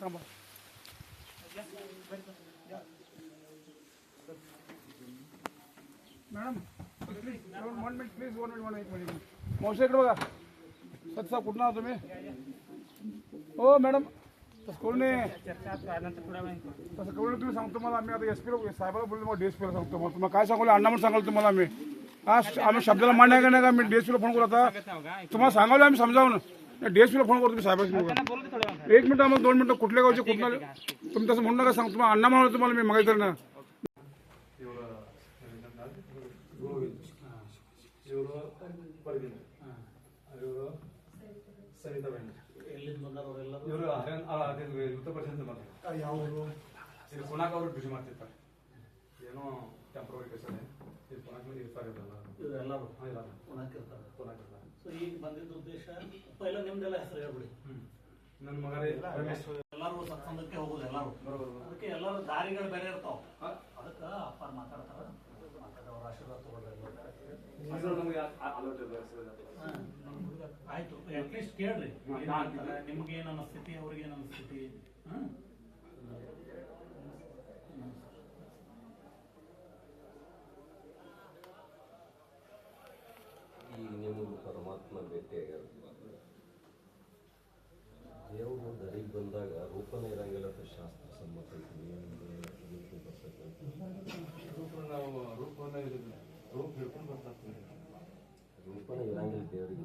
Come madam one minute please one minute one minute मावशी इकडे बघा. सत्सा कुठं आहात तुम्ही? हो मॅडम तसं करून तसं करून तुम्ही सांगतो मला. आम्ही आता एस पीला साहेबाला बोलतो मग डी एस पीला सांगतो. मग तुम्हाला काय सांगू अण्णा म्हणून सांगाल तुम्हाला आम्ही. हा आम्ही शब्दाला मान्य का नाही का? मी डी एस पीला फोन करू आता. तुम्हाला सांगावलं आम्ही समजावून. डी एस पीला फोन करतो तुम्ही साहेबांशी एक मिनिट आम्हाला दोन मिनिटं कुठल्या गावचे कुठल्या तुम्ही तसं म्हणू नका सांगतो तुम्हाला अण्णा म्हणून तुम्हाला मी मागायचं ना ಇವರು ಪರಗಿನ ಇವರು ಸವಿತಾ ಬೆಣ್ಣ ಇವರು ಉತ್ತರ ಪ್ರದೇಶದಿಂದ ಬಂದರು ಇಲ್ಲಿ ಪುನಾಕ್ ಅವರು ಡ್ಯೂಟಿ ಮಾಡ್ತಿರ್ತಾರೆ ಏನೋ ಟೆಂಪ್ರವರಿ ಕೆಲಸ ಇಲ್ಲಿ ಪುನಾಕ್ ಮೇಲೆ ಇರ್ತಾರೆ ಇವರೆಲ್ಲ ಇವರೆಲ್ಲರೂ ಹಾಂ, ಇಲ್ಲ ಪುನಃಕಿರ್ತಾರೆ ಪುನಾಕ್ ಇರ್ತಾರೆ ಸೊ ಈಗ ಬಂದಿದ್ದ ಉದ್ದೇಶ ಪೈಲ ನಿಮ್ದೆಲ್ಲ ಹೆಸರು ಹೇಳ್ಬಿಡಿ ಹ್ಞೂ ನನ್ನ ಮಗನೇ ಎಲ್ಲರೂ ಸತ್ಸಂಗಕ್ಕೆ ಹೋಗುದು ಎಲ್ಲರೂ. ಅದಕ್ಕೆ ಎಲ್ಲರೂ ದಾರಿಗಳು ಬೇರೆ ಇರ್ತಾವ. ಅದಕ್ಕ ಅಪ್ಪ ಮಾತಾಡ್ತಾರ ಮಾತಾಡೋರು ಅವ್ರ ಆಶೀರ್ವಾದ ತಗೊಳ್ರಿ ಆಯ್ತು. ಅಟ್ಲೀಸ್ಟ್ ಕೇಳ್ರಿ ನಿಮ್ಗೆ ಏನ್ ಸ್ಥಿತಿ ಅವ್ರಿಗೆ ಏನ್ ಅನಿಸ್ತೈತಿ? ಹ್ಮ್ ಈಗ ನಿಮಗೆ ಪರಮಾತ್ಮ ಭೇಟಿಯಾಗ್ಯಾರ ದೇವರು ದರಿಗೆ ಬಂದಾಗ ರೂಪನೇ ಇರಂಗಿಲ್ಲ ಅಂತ ಶಾಸ್ತ್ರ ಸಮ್ಮತ ಐತಿ. ನಿಮ್ಗೆ ರೀತಿ ಬರ್ತೈತಿ. ರೂಪ ನಾವು ರೂಪವನ್ನು ರೂಪ ಹಿಡ್ಕೊಂಡು ಬರ್ತಾ ರೂಪನೇ ಇರಂಗಿಲ್ಲ ದೇವರಿಗೆ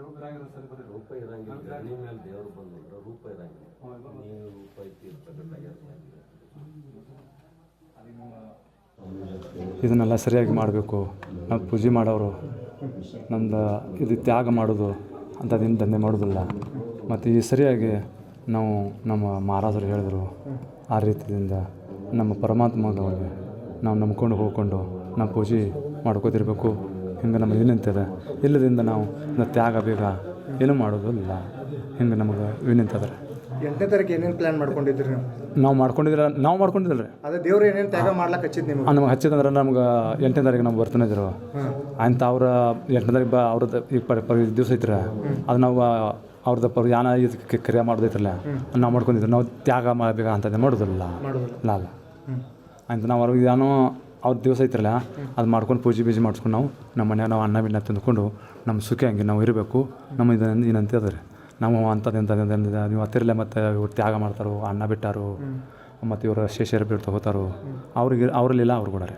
ರೂಪ ಇರಂಗಿಲ್ಲ ಸರಿ ಬರೀ ರೂಪ ಇರಂಗಿಲ್ಲ. ಧರಣಿ ಮೇಲೆ ದೇವ್ರು ಬಂದ್ರೆ ರೂಪ ಇರಂಗಿಲ್ಲ. ನೀವು ರೂಪ ಐತಿ ಇದನ್ನೆಲ್ಲ ಸರಿಯಾಗಿ ಮಾಡಬೇಕು. ನಾವು ಪೂಜೆ ಮಾಡೋರು. ನಮ್ದು ಇದು ತ್ಯಾಗ ಮಾಡೋದು. ಅಂಥದ್ದೇನು ದಂಧೆ ಮಾಡೋದಿಲ್ಲ. ಮತ್ತು ಈ ಸರಿಯಾಗಿ ನಾವು ನಮ್ಮ ಮಹಾರಾಜರು ಹೇಳಿದರು, ಆ ರೀತಿಯಿಂದ ನಮ್ಮ ಪರಮಾತ್ಮಗಳಿಗೆ ನಾವು ನಂಬ್ಕೊಂಡು ಹೋಗ್ಕೊಂಡು ನಾವು ಪೂಜೆ ಮಾಡ್ಕೋತಿರ್ಬೇಕು. ಹಿಂಗೆ ನಮ್ಮ ವಿನಂತಿದೆ. ಇಲ್ಲದಿಂದ ನಾವು ತ್ಯಾಗ, ಬೇಗ ಏನೂ ಮಾಡೋದಿಲ್ಲ. ಹಿಂಗೆ ನಮಗೆ ವಿನಂತಿ ಎಂಟನೇ ತಾರೀಕು ಏನೇನು ಪ್ಲಾನ್ ಮಾಡ್ಕೊಂಡಿದ್ರಿ ನೀವು? ನಾವು ಮಾಡ್ಕೊಂಡಿದ್ರೆ ನಾವು ಮಾಡ್ಕೊಂಡಿದ್ದಿಲ್ಲ ರೀ ಅದೇ ದೇವ್ರು ಏನೇನು ತ್ಯಾಗ ಮಾಡ್ಲಕ್ಕೆ ಹಚ್ಚಿದ್ ನಿಮ್ಗೆ ನಮ್ಗೆ ಹಚ್ಚಿದಂದ್ರೆ ನಮ್ಗೆ ಎಂಟನೇ ತಾರೀಕು ನಾವು ಬರ್ತಾನೆ ಇದ್ರು. ಅಂತ ಅವ್ರ ಎಂಟನೇ ತಾರೀಕು ಬಾ ಅವ್ರದ್ದು ಈ ಪ ಪ ದಿವಸ ಐತ್ರ. ಅದು ನಾವು ಅವ್ರದ್ದು ಪರ್ ಯಾನ ಇದಕ್ಕೆ ಕ್ರಿಯೆ ಮಾಡೋದೈತ್ರಲ್ಲ. ನಾವು ಮಾಡ್ಕೊಂಡಿದ್ರು ನಾವು ತ್ಯಾಗ ಮಾಡಬೇಕು ಅಂತದ್ದು ಮಾಡೋದಿಲ್ಲ. ಇಲ್ಲ ಅಲ್ಲ ಅಂತ ನಾವು ಅವ್ರಿಗೆ ಏನೋ ಅವ್ರ ದಿವಸ ಐತ್ರಲ್ಲ ಅದು ಮಾಡ್ಕೊಂಡು ಪೂಜೆ ಬೀಜೆ ಮಾಡಿಸ್ಕೊಂಡು ನಾವು ನಮ್ಮ ಮನ್ಯಾಗ ನಾವು ಅನ್ನ ಬಿನ್ನ ತಿಂದ್ಕೊಂಡು ನಮ್ಮ ಸುಖ ಹಂಗೆ ನಾವು ಇರಬೇಕು. ನಮ್ಮ ಇದನ್ನ ಏನಂತ ಅದ ರೀ. ನಾವು ಅಂಥದ್ದು ಇಂಥದ್ದು ನೀವು ಹತ್ತಿರಲೇ ಮತ್ತು ಇವ್ರು ತ್ಯಾಗ ಮಾಡ್ತಾರೋ ಅನ್ನ ಬಿಟ್ಟಾರು ಮತ್ತು ಇವರು ಶೇಷರ ಬಿಟ್ಟು ಹೋಗ್ತಾರೋ ಅವ್ರಿಗೆ ಅವರಲ್ಲಿಲ್ಲ ಅವ್ರು ಕೂಡ ರೀ.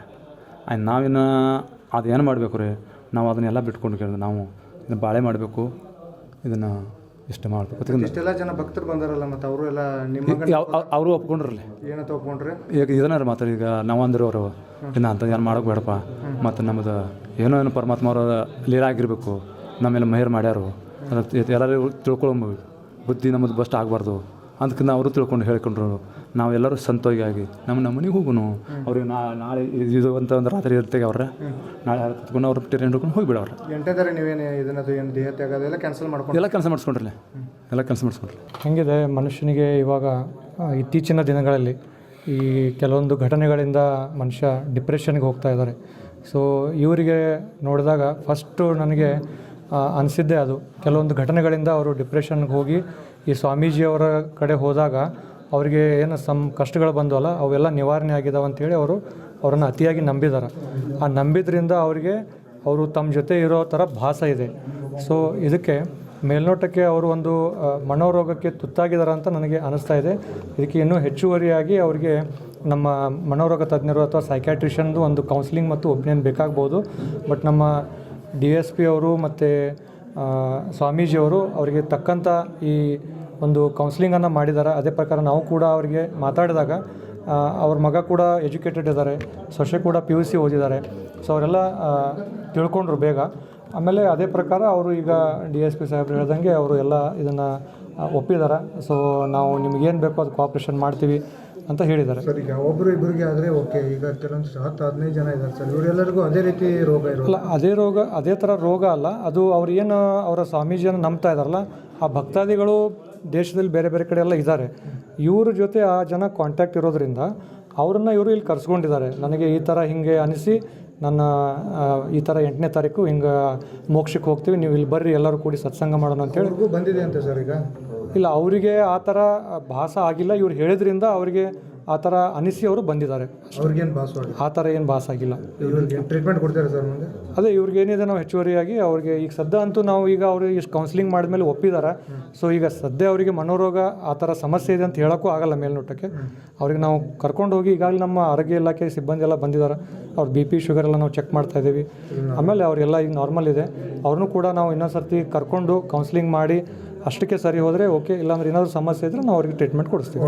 ಆಯ್ತು ನಾವಿನ್ನು ಅದೇನು ಮಾಡಬೇಕು ರೀ? ನಾವು ಅದನ್ನೆಲ್ಲ ಬಿಟ್ಕೊಂಡು ಕೇಳಿದ್ರೆ ನಾವು ಇದನ್ನು ಬಾಳೆ ಮಾಡಬೇಕು ಇದನ್ನು ಇಷ್ಟ ಮಾಡಬೇಕು. ಇಷ್ಟೆಲ್ಲ ಜನ ಭಕ್ತರು ಬಂದಾರಲ್ಲ ಮತ್ತು ಅವರು ಎಲ್ಲ ನಿಮ್ಮ ಅವರು ಒಪ್ಕೊಂಡ್ರಲ್ಲ ಏನಂತ ಒಪ್ಕೊಂಡ್ರಿ ಈಗ ಇದನ್ನ ಮಾತ್ರ ಈಗ ನಾವು ಅಂದ್ರೆ ಅವರು ಇನ್ನು ಅಂತ ಏನು ಮಾಡೋಕೆ ಬೇಡಪ್ಪ. ಮತ್ತು ನಮ್ಮದು ಏನೋ ಏನೋ ಪರಮಾತ್ಮ ಅವರ ಲೀಲಾಗಿರಬೇಕು ನಮ್ಮೆಲ್ಲ ಮಹಿರ್ ಮಾಡ್ಯಾರು. ಎಲ್ಲರೂ ತಿಳ್ಕೊಳ್ಳೋ ಬುದ್ಧಿ ನಮ್ಮದು ಬಸ್ಟ್ ಆಗಬಾರ್ದು ಅದಕ್ಕೆ ಅವರು ತಿಳ್ಕೊಂಡು ಹೇಳ್ಕೊಂಡ್ರು. ನಾವೆಲ್ಲರೂ ಸಂತೋಷವಾಗಿ ನಮ್ಮ ನಮ್ಮ ಮನೆಗೆ ಹೋಗುನು. ಅವ್ರಿಗೆ ನಾ ನಾಳೆ ಇದು ಅಂತ ಒಂದು ರಾತ್ರಿ ಇರ್ತೇವೆ ಅವ್ರ. ನಾಳೆ ಹತ್ಕೊಂಡು ಅವ್ರು ಟ್ರೈನ್ ಹಿಡ್ಕೊಂಡು ಹೋಗಿಬಿಡವ್ರೆ ತಾರೀಕು ನೀವೇನು ಇದನ್ನದು ಏನು ದೇಹ ಎಲ್ಲ ಕ್ಯಾನ್ಸಲ್ ಮಾಡ್ಕೊಂಡು ಎಲ್ಲ ಕೆಲಸ ಮಾಡಿಸ್ಕೊಂಡ್ರಲ್ಲ. ಎಲ್ಲ ಕೆಲಸ ಮಾಡಿಸ್ಕೊಂಡ್ರಿ ಹೆಂಗಿದೆ ಮನುಷ್ಯನಿಗೆ ಇವಾಗ ಇತ್ತೀಚಿನ ದಿನಗಳಲ್ಲಿ ಈ ಕೆಲವೊಂದು ಘಟನೆಗಳಿಂದ ಮನುಷ್ಯ ಡಿಪ್ರೆಷನ್ಗೆ ಹೋಗ್ತಾ ಇದ್ದಾರೆ ಸೊ ಇವರಿಗೆ ನೋಡಿದಾಗ ಫಸ್ಟು ನನಗೆ ಅನಿಸಿದ್ದೇ ಅದು. ಕೆಲವೊಂದು ಘಟನೆಗಳಿಂದ ಅವರು ಡಿಪ್ರೆಷನ್ಗೆ ಹೋಗಿ ಈ ಸ್ವಾಮೀಜಿಯವರ ಕಡೆ ಹೋದಾಗ ಅವರಿಗೆ ಏನು ಸಮ್ ಕಷ್ಟಗಳು ಬಂದವಲ್ಲ, ಅವೆಲ್ಲ ನಿವಾರಣೆ ಆಗಿದಾವೆ ಅಂತೇಳಿ ಅವರು ಅವರನ್ನು ಅತಿಯಾಗಿ ನಂಬಿದ್ದಾರೆ ಆ ನಂಬಿದ್ರಿಂದ ಅವರಿಗೆ ಅವರು ತಮ್ಮ ಜೊತೆ ಇರೋ ಥರ ಭಾಸ ಇದೆ. ಸೊ, ಇದಕ್ಕೆ ಮೇಲ್ನೋಟಕ್ಕೆ ಅವರು ಒಂದು ಮನೋರೋಗಕ್ಕೆ ತುತ್ತಾಗಿದ್ದಾರೆ ಅಂತ ನನಗೆ ಅನಿಸ್ತಾ ಇದೆ. ಇದಕ್ಕೆ ಇನ್ನೂ ಹೆಚ್ಚುವರಿಯಾಗಿ ಅವರಿಗೆ ನಮ್ಮ ಮನೋರೋಗ ತಜ್ಞರು ಅಥವಾ ಸೈಕ್ಯಾಟ್ರಿಷನ್ದು ಒಂದು ಕೌನ್ಸಿಲಿಂಗ್ ಮತ್ತು ಒಪಿನಿಯನ್ ಬೇಕಾಗ್ಬೋದು. ಬಟ್ ನಮ್ಮ ಡಿ ಎಸ್ ಪಿ ಅವರು ಮತ್ತು ಸ್ವಾಮೀಜಿಯವರು ಅವರಿಗೆ ತಕ್ಕಂಥ ಈ ಒಂದು ಕೌನ್ಸಿಲಿಂಗನ್ನು ಮಾಡಿದ್ದಾರೆ ಅದೇ ಪ್ರಕಾರ ನಾವು ಕೂಡ ಅವರಿಗೆ ಮಾತಾಡಿದಾಗ ಅವ್ರ ಮಗ ಕೂಡ ಎಜುಕೇಟೆಡ್ ಇದ್ದಾರೆ ಸೊಸೆ ಕೂಡ ಪಿ ಯು ಸಿ ಓದಿದ್ದಾರೆ. ಸೊ ಅವರೆಲ್ಲ ತಿಳ್ಕೊಂಡ್ರು ಬೇಗ. ಆಮೇಲೆ ಅದೇ ಪ್ರಕಾರ ಅವರು ಈಗ ಡಿ ಎಸ್ ಪಿ ಸಾಹೇಬ್ರು ಹೇಳ್ದಂಗೆ ಅವರು ಎಲ್ಲ ಇದನ್ನು ಒಪ್ಪಿದ್ದಾರೆ ಸೊ ನಾವು ನಿಮಗೇನು ಬೇಕೋ ಅದು ಕೋಆಪ್ರೇಷನ್ ಮಾಡ್ತೀವಿ. ಅಂತ ಹೇಳಿದ್ದಾರೆ. ಸರ್ ಈಗ ಒಬ್ಬರು ಇಬ್ಬರಿಗೆ ಆದರೆ ಓಕೆ ಈಗ ಕೆಲವೊಂದು ಹತ್ತು ಹದಿನೈದು ಜನ ಇದ್ದಾರೆ ಸರ್. ಇವರೆಲ್ಲರಿಗೂ ಅದೇ ರೀತಿ ರೋಗ ಇರೋಲ್ಲ ಅಲ್ಲ ಅದೇ ರೋಗ ಅದೇ ಥರ ರೋಗ ಅಲ್ಲ. ಅದು ಅವ್ರು ಏನು ಅವರ ಸ್ವಾಮೀಜಿಯನ್ನು ನಂಬ್ತಾ ಇದ್ದಾರಲ್ಲ ಆ ಭಕ್ತಾದಿಗಳು ದೇಶದಲ್ಲಿ ಬೇರೆ ಬೇರೆ ಕಡೆ ಎಲ್ಲ ಇದ್ದಾರೆ. ಇವ್ರ ಜೊತೆ ಆ ಜನ ಕಾಂಟ್ಯಾಕ್ಟ್ ಇರೋದ್ರಿಂದ ಅವ್ರನ್ನ ಇವರು ಇಲ್ಲಿ ಕರ್ಸ್ಕೊಂಡಿದ್ದಾರೆ. ನನಗೆ ಈ ಥರ ಹಿಂಗೆ ಅನಿಸಿ ನನ್ನ ಈ ಥರ ಎಂಟನೇ ತಾರೀಕು ಹಿಂಗೆ ಮೋಕ್ಷಕ್ಕೆ ಹೋಗ್ತೀವಿ ನೀವು ಇಲ್ಲಿ ಬರ್ರಿ ಎಲ್ಲರೂ ಕೂಡಿ ಸತ್ಸಂಗ ಮಾಡೋಣ ಅಂತೇಳಿ ಬಂದಿದೆ ಅಂತ ಸರ್ ಈಗ? ಇಲ್ಲ ಅವರಿಗೆ ಆ ಥರ ಭಾಸ ಆಗಿಲ್ಲ. ಇವ್ರು ಹೇಳಿದ್ರಿಂದ ಅವರಿಗೆ ಆ ಥರ ಅನಿಸಿ ಅವರು ಬಂದಿದ್ದಾರೆ ಅವ್ರಿಗೇನು ಭಾಸ ಆ ಥರ ಏನು ಭಾಸ ಆಗಿಲ್ಲ. ಇವ್ರಿಗೆ ಟ್ರೀಟ್ಮೆಂಟ್ ಕೊಡ್ತಾರೆ ಸರ್ ಮುಂದೆ? ಅದೇ ಇವ್ರಿಗೆ ಏನಿದೆ ನಾವು ಹೆಚ್ಚುವರಿಯಾಗಿ ಅವ್ರಿಗೆ ಈಗ ಸದ್ಯ ಅಂತೂ ನಾವು ಈಗ ಅವ್ರಿಗೆ ಇಷ್ಟು ಕೌನ್ಸಿಲಿಂಗ್ ಮಾಡಿದ್ಮೇಲೆ ಒಪ್ಪಿದ್ದಾರೆ ಸೊ ಈಗ ಸದ್ಯ ಅವರಿಗೆ ಮನೋರೋಗ ಆ ಥರ ಸಮಸ್ಯೆ ಇದೆ ಅಂತ ಹೇಳೋಕ್ಕೂ ಆಗಲ್ಲ ಮೇಲ್ನೋಟಕ್ಕೆ. ಅವ್ರಿಗೆ ನಾವು ಕರ್ಕೊಂಡು ಹೋಗಿ ಈಗಾಗಲೇ ನಮ್ಮ ಆರೋಗ್ಯ ಇಲಾಖೆ ಸಿಬ್ಬಂದಿ ಎಲ್ಲ ಬಂದಿದ್ದಾರೆ ಅವ್ರ ಬಿ ಪಿ ಶುಗರ್ ಎಲ್ಲ ನಾವು ಚೆಕ್ ಮಾಡ್ತಾ ಇದ್ದೀವಿ. ಆಮೇಲೆ ಅವರೆಲ್ಲ ಈಗ ನಾರ್ಮಲ್ ಇದೆ. ಅವ್ರನ್ನೂ ಕೂಡ ನಾವು ಇನ್ನೊಂದು ಸರ್ತಿ ಕರ್ಕೊಂಡು ಕೌನ್ಸಿಲಿಂಗ್ ಮಾಡಿ ಅಷ್ಟಕ್ಕೆ ಸರಿ ಹೋದರೆ ಓಕೆ ಇಲ್ಲಾಂದ್ರೆ ಏನಾದರೂ ಸಮಸ್ಯೆ ಇದ್ದರೆ ನಾವು ಅವ್ರಿಗೆ ಟ್ರೀಟ್ಮೆಂಟ್ ಕೊಡಿಸ್ತೀವಿ.